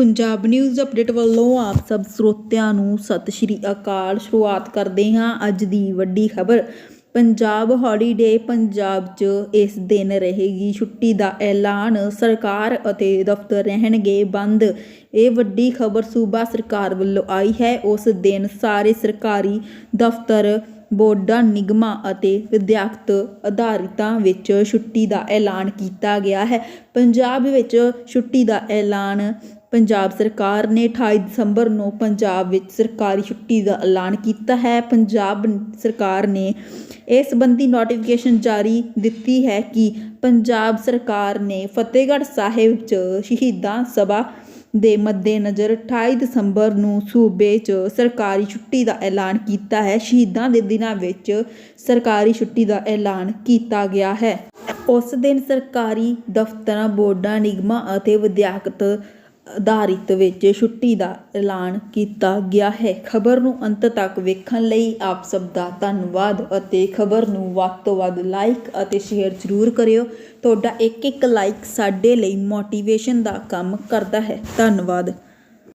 Punjab news update ਵੱਲੋਂ ਆਪ ਸਭ ਸਰੋਤਿਆਂ ਨੂੰ ਸਤਿ ਸ਼੍ਰੀ ਅਕਾਲ। ਸ਼ੁਰੂਆਤ ਕਰਦੇ ਹਾਂ ਅੱਜ ਦੀ ਵੱਡੀ ਖਬਰ। ਪੰਜਾਬ ਹੌਲੀਡੇ ਪੰਜਾਬ 'ਚ ਇਸ ਦਿਨ ਰਹੇਗੀ। ਛੁੱਟੀ ਦਾ ਐਲਾਨ ਸਰਕਾਰ ਅਤੇ ਦਫ਼ਤਰ ਰਹਿਣਗੇ ਬੰਦ। ਇਹ ਵੱਡੀ ਖਬਰ ਸੂਬਾ ਸਰਕਾਰ ਵੱਲੋਂ ਆਈ ਹੈ। ਉਸ ਦਿਨ ਸਾਰੇ ਸਰਕਾਰੀ ਦਫ਼ਤਰ, ਬੋਰਡਾਂ, ਨਿਗਮਾਂ ਅਤੇ ਵਿਦਿਅਕਤ ਅਧਾਰਿਤਾਂ ਵਿੱਚ ਛੁੱਟੀ ਦਾ ਐਲਾਨ ਕੀਤਾ ਗਿਆ ਹੈ। ਪੰਜਾਬ ਵਿੱਚ ਛੁੱਟੀ ਦਾ ਐਲਾਨ ਪੰਜਾਬ ਸਰਕਾਰ ਨੇ 28 ਦਸੰਬਰ ਨੂੰ ਪੰਜਾਬ ਵਿੱਚ ਸਰਕਾਰੀ ਛੁੱਟੀ ਦਾ ਐਲਾਨ ਕੀਤਾ ਹੈ। ਪੰਜਾਬ ਸਰਕਾਰ ਨੇ ਇਸ ਸੰਬੰਧੀ ਨੋਟੀਫਿਕੇਸ਼ਨ ਜਾਰੀ ਦਿੱਤੀ ਹੈ ਕਿ ਪੰਜਾਬ ਸਰਕਾਰ ਨੇ ਫਤਿਹਗੜ੍ਹ ਸਾਹਿਬ 'ਚ ਸ਼ਹੀਦਾਂ ਸਭਾ ਦੇ ਮੱਦੇਨਜ਼ਰ 28 ਦਸੰਬਰ ਨੂੰ ਸੂਬੇ 'ਚ ਸਰਕਾਰੀ ਛੁੱਟੀ ਦਾ ਐਲਾਨ ਕੀਤਾ ਹੈ। ਸ਼ਹੀਦਾਂ ਦੇ ਦਿਨਾਂ ਵਿੱਚ ਸਰਕਾਰੀ ਛੁੱਟੀ ਦਾ ਐਲਾਨ ਕੀਤਾ ਗਿਆ ਹੈ। ਉਸ ਦਿਨ ਸਰਕਾਰੀ ਦਫ਼ਤਰਾਂ, ਬੋਰਡਾਂ, ਨਿਗਮਾਂ ਅਤੇ ਵਿਦਿਅਕਤ ਅਧਾਰਿਤ ਵਿੱਚ ਛੁੱਟੀ ਦਾ ਐਲਾਨ ਕੀਤਾ ਗਿਆ ਹੈ। ਖਬਰ ਨੂੰ ਅੰਤ ਤੱਕ ਵੇਖਣ ਲਈ ਆਪ ਸਭ ਦਾ ਧੰਨਵਾਦ ਅਤੇ ਖਬਰ ਨੂੰ ਵੱਧ ਤੋਂ ਵੱਧ ਲਾਈਕ ਅਤੇ ਸ਼ੇਅਰ ਜ਼ਰੂਰ ਕਰਿਓ। ਤੁਹਾਡਾ ਇੱਕ ਇੱਕ ਲਾਈਕ ਸਾਡੇ ਲਈ ਮੋਟੀਵੇਸ਼ਨ ਦਾ ਕੰਮ ਕਰਦਾ ਹੈ। ਧੰਨਵਾਦ।